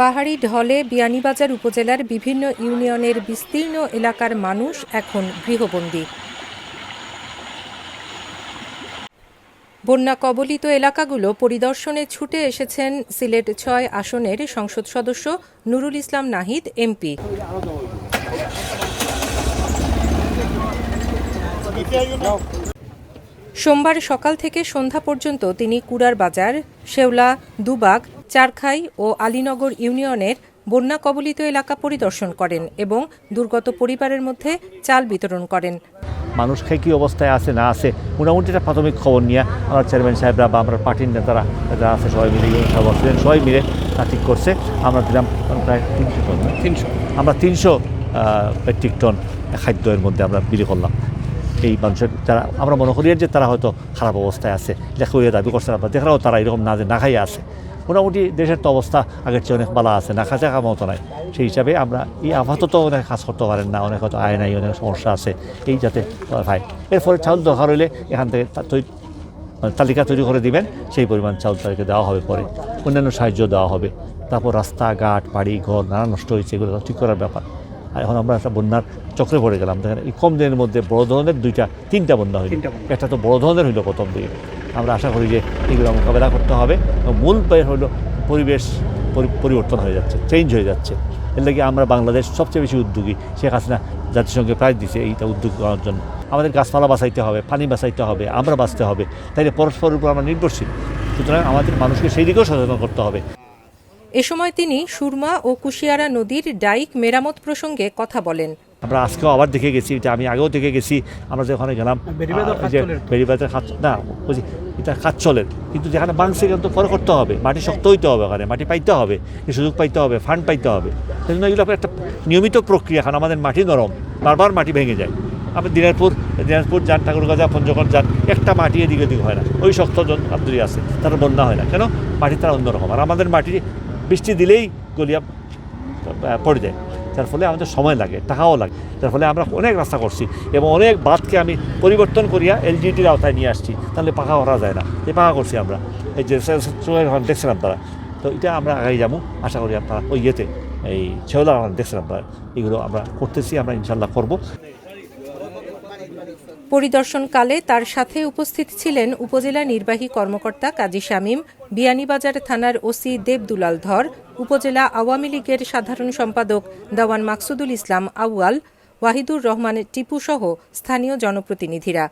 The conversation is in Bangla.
পাহাড়ি ঢলে বিয়ানীবাজার উপজেলার বিভিন্ন ইউনিয়নের বিস্তীর্ণ এলাকার মানুষ এখন গৃহবন্দী। বন্যা কবলিত এলাকাগুলো পরিদর্শনে ছুটে এসেছেন সিলেট ছয় আসনের সংসদ সদস্য নুরুল ইসলাম নাহিদ, এমপি। সোমবার সকাল থেকে সন্ধ্যা পর্যন্ত তিনি কুড়ার বাজার, শেওলা, দুবাগ চারখাই ও আলীনগর ইউনিয়নের বন্যা কবলিত এলাকা পরিদর্শন করেন এবং দুর্গত পরিবারের মধ্যে চাল বিতরণ করেন। মানুষ খেয়ে কী অবস্থায় আছে না আছে মোটামুটি একটা প্রাথমিক খবর নিয়ে আমার চেয়ারম্যান সাহেবরা বা আমরা পার্টির নেতারা যারা আছে সবাই মিলে সব অক্সিজেন সবাই মিলে তা ঠিক করছে। আমরা দিলাম প্রায় তিনশো টন তিনশো। আমরা তিনশো মেট্রিক টন খাদ্যের মধ্যে আমরা বিলি করলাম। এই মানুষের যারা আমরা মনে করি যে তারা হয়তো খারাপ অবস্থায় আছে লেখা দাবি করছে আমরা দেখরাও তারা এরকম না যে না খাইয়ে আছে। মোটামুটি দেশের তো অবস্থা আগের চেয়ে অনেক ভালো আছে না খাঁচা মতো নাই। সেই হিসাবে আমরা এই আপাতত অনেক কাজ করতে পারেন না অনেক হয়তো আয় নাই অনেক সমস্যা আছে এই যাতে ভাই এরপরে চাউল দরকার হইলে এখান থেকে মানে তালিকা তৈরি করে দিবেন সেই পরিমাণ চাউল তাদেরকে দেওয়া হবে পরে। অন্যান্য সাহায্য দেওয়া হবে। তারপর রাস্তাঘাট বাড়ি ঘর নানা নষ্ট হয়েছে এগুলো ঠিক করার ব্যাপার। আর এখন আমরা একটা বন্যার চক্রে পড়ে গেলাম। দেখেন এই কম দিনের মধ্যে বড় ধরনের দুইটা তিনটা বন্যা হইল। একটা তো বড় ধরনের হইল প্রথম দিকে। আমরা আশা করি যে এগুলো মোকাবেলা করতে হবে মূল হইল পরিবেশ পরি- পরিবর্তন হয়ে যাচ্ছে চেঞ্জ হয়ে যাচ্ছে। এর লাগে আমরা বাংলাদেশ সবচেয়ে বেশি উদ্যোগী। শেখ হাসিনা জাতিসংঘে প্রায় দিছে এইটা উদ্যোগ করার জন্য। আমাদের গাছপালা বাঁচাইতে হবে, পানি বাঁচাইতে হবে, আমরা বাঁচতে হবে। তাইলে পরস্পরের উপর আমরা নির্ভরশীল। সুতরাং আমাদের মানুষকে সেই দিকেও সচেতন করতে হবে। এ সময় তিনি সুরমা ও কুশিয়ারা নদীর ডাইক মেরামত প্রসঙ্গে কথা বলেন। আমরা আজকেও আবার দেখে গেছি এটা আমি আগেও দেখে গেছি আমরা যে ওখানে গেলাম খাচ্চলের খাত না বুঝি এটা কাজ কিন্তু যেখানে বাংছে কিন্তু পরে করতে হবে মাটি শক্ত হইতে হবে ওখানে মাটি পাইতে হবে সুযোগ পাইতে হবে ফান্ড পাইতে হবে। সেই জন্য এগুলো একটা নিয়মিত প্রক্রিয়া কারণ আমাদের মাটি নরম বারবার মাটি ভেঙে যায়। আপনি দিনাজপুর দিনাজপুর যান ঠাকুরগাজা পঞ্চগড় যান একটা মাটি এদিকে ওদিক হয় না। ওই শক্ত জন আব্দুলি আছে তার বন্যা হয় না। কেন? মাটি তারা অন্যরকম আর আমাদের মাটি বৃষ্টি দিলেই গলিয়া পড়ে যায়। যার ফলে আমাদের সময় লাগে, টাকাও লাগে। তার ফলে আমরা অনেক রাস্তা করছি এবং অনেক বাঁধকে আমি পরিবর্তন করিয়া এলজিডির আওতায় নিয়ে আসছি, তাহলে পাকা করা যায় না। এই পাকা করছি আমরা। এই যে দেখছিলাম তারা তো এটা আমরা আগে যাব। আশা করি আপনারা ওই ইয়েতে, এই ছেওলা দেখছিলাম তারা এগুলো আমরা করতেছি, আমরা ইনশাল্লাহ করব। পরিদর্শনকালে তার সাথে উপস্থিত ছিলেন উপজেলা নির্বাহী কর্মকর্তা কাজী শামীম, বিয়ানীবাজার থানার ওসি দেবদুলাল ধর, উপজেলা আওয়ামী লীগের সাধারণ সম্পাদক দেওয়ান মাকসুদুল ইসলাম আউয়াল, ওয়াহিদুর রহমান টিপু সহ স্থানীয় জনপ্রতিনিধিরা।